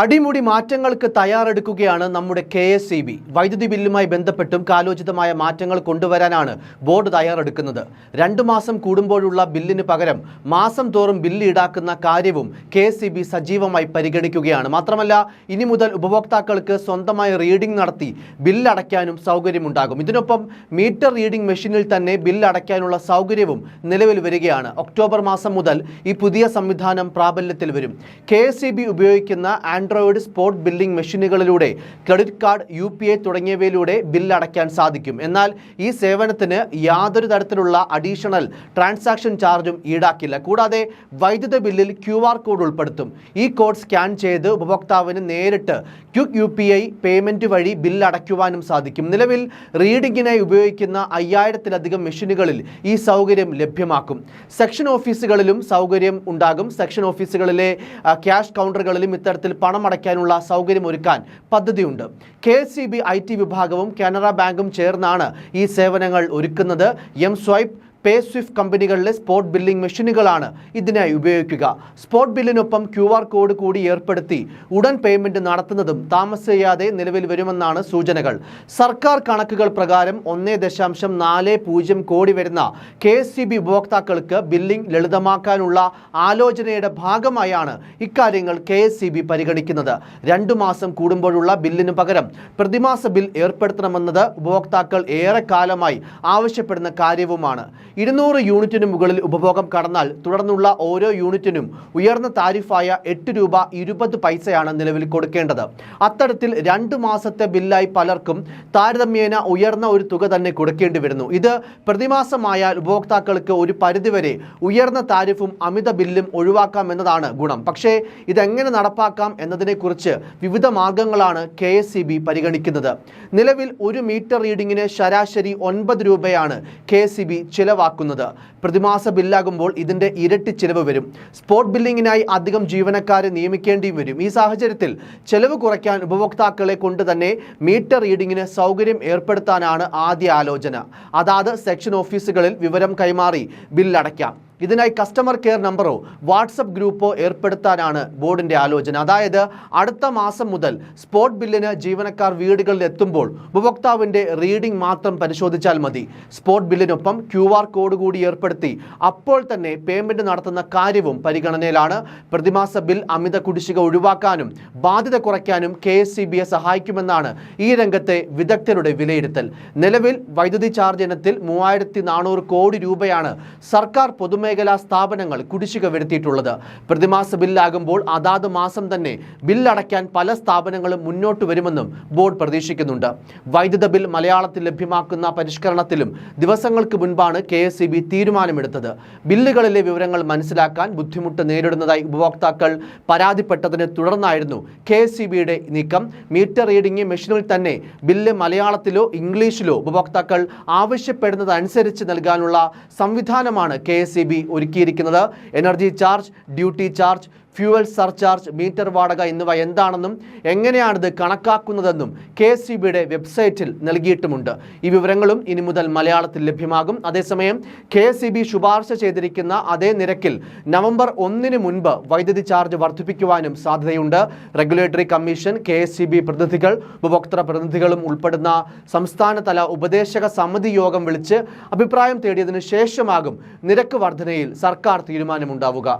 അടിമുടി മാറ്റങ്ങൾക്ക് തയ്യാറെടുക്കുകയാണ് നമ്മുടെ കെ എസ് ഇ ബി. വൈദ്യുതി ബില്ലുമായി ബന്ധപ്പെട്ടും കാലോചിതമായ മാറ്റങ്ങൾ കൊണ്ടുവരാനാണ് ബോർഡ് തയ്യാറെടുക്കുന്നത്. രണ്ടു മാസം കൂടുമ്പോഴുള്ള ബില്ലിന് പകരം മാസം തോറും ബില്ല് ഈടാക്കുന്ന കാര്യവും കെ എസ് സജീവമായി പരിഗണിക്കുകയാണ്. മാത്രമല്ല ഇനി മുതൽ ഉപഭോക്താക്കൾക്ക് സ്വന്തമായി റീഡിംഗ് നടത്തി ബില്ലടയ്ക്കാനും സൗകര്യമുണ്ടാകും. ഇതിനൊപ്പം മീറ്റർ റീഡിംഗ് മെഷീനിൽ തന്നെ ബില്ലടയ്ക്കാനുള്ള സൗകര്യവും നിലവിൽ വരികയാണ്. ഒക്ടോബർ മാസം മുതൽ ഈ പുതിയ സംവിധാനം പ്രാബല്യത്തിൽ വരും. കെ ഉപയോഗിക്കുന്ന ആൻഡ്രോയിഡ് സ്പോട്ട് ബില്ലിംഗ് മെഷീനുകളിലൂടെ ക്രെഡിറ്റ് കാർഡ് യു തുടങ്ങിയവയിലൂടെ ബില്ല് അടയ്ക്കാൻ സാധിക്കും. എന്നാൽ ഈ സേവനത്തിന് യാതൊരു തരത്തിലുള്ള അഡീഷണൽ ട്രാൻസാക്ഷൻ ചാർജും ഈടാക്കില്ല. കൂടാതെ വൈദ്യുത ബില്ലിൽ ക്യു കോഡ് ഉൾപ്പെടുത്തും. ഈ കോഡ് സ്കാൻ ചെയ്ത് ഉപഭോക്താവിന് നേരിട്ട് quick U P I payment വഴി ബില്ല് അടയ്ക്കുവാനും സാധിക്കും. നിലവിൽ റീഡിങ്ങിനായി ഉപയോഗിക്കുന്ന അയ്യായിരത്തിലധികം മെഷീനുകളിൽ ഈ സൗകര്യം ലഭ്യമാക്കും. സെക്ഷൻ ഓഫീസുകളിലും സൗകര്യം ഉണ്ടാകും. സെക്ഷൻ ഓഫീസുകളിലെ ക്യാഷ് കൗണ്ടറുകളിലും ഇത്തരത്തിൽ പണം അടയ്ക്കാനുള്ള സൗകര്യമൊരുക്കാൻ പദ്ധതിയുണ്ട്. K S C B I T വിഭാഗവും കാനറ ബാങ്കും ചേർന്നാണ് ഈ സേവനങ്ങൾ ഒരുക്കുന്നത്. എം സ്വൈപ്പ് പേ സ്വിഫ്റ്റ് കമ്പനികളിലെ സ്പോട്ട് ബില്ലിംഗ് മെഷീനുകളാണ് ഇതിനായി ഉപയോഗിക്കുക. സ്പോട്ട് ബില്ലിനൊപ്പം ക്യു ആർ കോഡ് കൂടി ഏർപ്പെടുത്തി ഉടൻ പേയ്മെന്റ് നടത്തുന്നതും താമസിയാതെ നിലവിൽ വരുമെന്നാണ് സൂചനകൾ. സർക്കാർ കണക്കുകൾ പ്രകാരം ഒന്നേ ദശാംശം നാല് പൂജ്യം കോടി വരുന്ന കെ എസ് സി ബി ഉപഭോക്താക്കൾക്ക് ബില്ലിംഗ് ലളിതമാക്കാനുള്ള ആലോചനയുടെ ഭാഗമായാണ് ഇക്കാര്യങ്ങൾ കെ എസ് സി ബി പരിഗണിക്കുന്നത്. രണ്ടു മാസം കൂടുമ്പോഴുള്ള ബില്ലിന് പകരം പ്രതിമാസ ബിൽ ഏർപ്പെടുത്തണമെന്നത് ഉപഭോക്താക്കൾ ഏറെ കാലമായി ആവശ്യപ്പെടുന്ന കാര്യവുമാണ്. ഇരുന്നൂറ് യൂണിറ്റിന് മുകളിൽ ഉപഭോഗം കടന്നാൽ തുടർന്നുള്ള ഓരോ യൂണിറ്റിനും ഉയർന്ന താരിഫായ എട്ട് രൂപ ഇരുപത് പൈസയാണ് നിലവിൽ കൊടുക്കേണ്ടത്. അത്തരത്തിൽ രണ്ട് മാസത്തെ ബില്ലായി പലർക്കും താരതമ്യേന ഉയർന്ന ഒരു തുക തന്നെ കൊടുക്കേണ്ടി വരുന്നു. ഇത് പ്രതിമാസമായാൽ ഉപഭോക്താക്കൾക്ക് ഒരു പരിധിവരെ ഉയർന്ന താരിഫും അമിത ബില്ലും ഒഴിവാക്കാം എന്നതാണ് ഗുണം. പക്ഷേ ഇതെങ്ങനെ നടപ്പാക്കാം എന്നതിനെക്കുറിച്ച് വിവിധ മാർഗങ്ങളാണ് കെ എസ് ബി പരിഗണിക്കുന്നത്. നിലവിൽ ഒരു മീറ്റർ റീഡിങ്ങിന് ശരാശരി ഒൻപത് രൂപയാണ് കെ എസ് സി ബി ചിലവാക്കുന്നത് പ്രതിമാസ ബില്ലാകുമ്പോൾ ഇതിന്റെ ഇരട്ടി ചിലവ് വരും. സ്പോട്ട് ബില്ലിങ്ങിനായി അധികം ജീവനക്കാരെ നിയമിക്കേണ്ടിയും വരും. ഈ സാഹചര്യത്തിൽ ചെലവ് കുറയ്ക്കാൻ ഉപഭോക്താക്കളെ കൊണ്ട് തന്നെ മീറ്റർ റീഡിങ്ങിന് സൗകര്യം ഏർപ്പെടുത്താനാണ് ആദ്യ ആലോചന. അതാത് സെക്ഷൻ ഓഫീസുകളിൽ വിവരം കൈമാറി ബില്ലടയ്ക്കാം. ഇതിനായി കസ്റ്റമർ കെയർ നമ്പറോ വാട്സപ്പ് ഗ്രൂപ്പോ ഏർപ്പെടുത്താനാണ് ബോർഡിന്റെ ആലോചന. അതായത് അടുത്ത മാസം മുതൽ സ്പോട്ട് ബില്ലിന് ജീവനക്കാർ വീടുകളിൽ എത്തുമ്പോൾ ഉപഭോക്താവിന്റെ റീഡിംഗ് മാത്രം പരിശോധിച്ചാൽ മതി. സ്പോട്ട് ബില്ലിനൊപ്പം ക്യു കോഡ് കൂടി ഏർപ്പെടുത്തി അപ്പോൾ തന്നെ പേയ്മെന്റ് നടത്തുന്ന കാര്യവും പരിഗണനയിലാണ്. പ്രതിമാസ ബിൽ അമിത കുടിശ്ശിക ഒഴിവാക്കാനും ബാധ്യത കുറയ്ക്കാനും കെ സഹായിക്കുമെന്നാണ് ഈ രംഗത്തെ വിദഗ്ധരുടെ വിലയിരുത്തൽ. നിലവിൽ വൈദ്യുതി ചാർജ് ഇനത്തിൽ മൂവായിരത്തി കോടി രൂപയാണ് സർക്കാർ പൊതുമേഖലാ സ്ഥാപനങ്ങൾ കുടിശ്ശിക വരുത്തിയിട്ടുള്ളത്. പ്രതിമാസ ബില്ലാകുമ്പോൾ അതാത് മാസം തന്നെ ബില്ലടയ്ക്കാൻ പല സ്ഥാപനങ്ങളും മുന്നോട്ട് വരുമെന്നും ബോർഡ് പ്രതീക്ഷിക്കുന്നുണ്ട്. വൈദ്യുത ബിൽ മലയാളത്തിൽ ലഭ്യമാക്കുന്ന പരിഷ്കരണത്തിലും ദിവസങ്ങൾക്ക് മുൻപാണ് കെ എസ് തീരുമാനമെടുത്തത്. ബില്ലുകളിലെ വിവരങ്ങൾ മനസ്സിലാക്കാൻ ബുദ്ധിമുട്ട് നേരിടുന്നതായി ഉപഭോക്താക്കൾ പരാതിപ്പെട്ടതിനെ തുടർന്നായിരുന്നു കെ എസ് നീക്കം. മീറ്റർ റീഡിംഗ് മെഷീനിൽ തന്നെ ബില്ല് മലയാളത്തിലോ ഇംഗ്ലീഷിലോ ഉപഭോക്താക്കൾ ആവശ്യപ്പെടുന്നതനുസരിച്ച് നൽകാനുള്ള സംവിധാനമാണ് കെ എസ് ഒരുക്കിയിരിക്കുന്നത്. Energy charge duty charge fuel surcharge meter വാടക എന്നിവ എന്താണെന്നും എങ്ങനെയാണിത് കണക്കാക്കുന്നതെന്നും കെ എസ് സി ബിയുടെ വെബ്സൈറ്റിൽ നൽകിയിട്ടുമുണ്ട്. ഈ വിവരങ്ങളും ഇനി മുതൽ മലയാളത്തിൽ ലഭ്യമാകും. അതേസമയം കെ എസ് ബി ശുപാർശ ചെയ്തിരിക്കുന്ന അതേ നിരക്കിൽ നവംബർ ഒന്നിന് മുൻപ് വൈദ്യുതി ചാർജ് വർദ്ധിപ്പിക്കുവാനും സാധ്യതയുണ്ട്. Regulatory commission K S C B പ്രതിനിധികൾ ഉപഭോക്തൃ പ്രതിനിധികളും ഉൾപ്പെടുന്ന സംസ്ഥാനതല ഉപദേശക സമിതി യോഗം വിളിച്ച് അഭിപ്രായം തേടിയതിനു ശേഷമാകും നിരക്ക് വർധനയിൽ സർക്കാർ തീരുമാനമുണ്ടാവുക.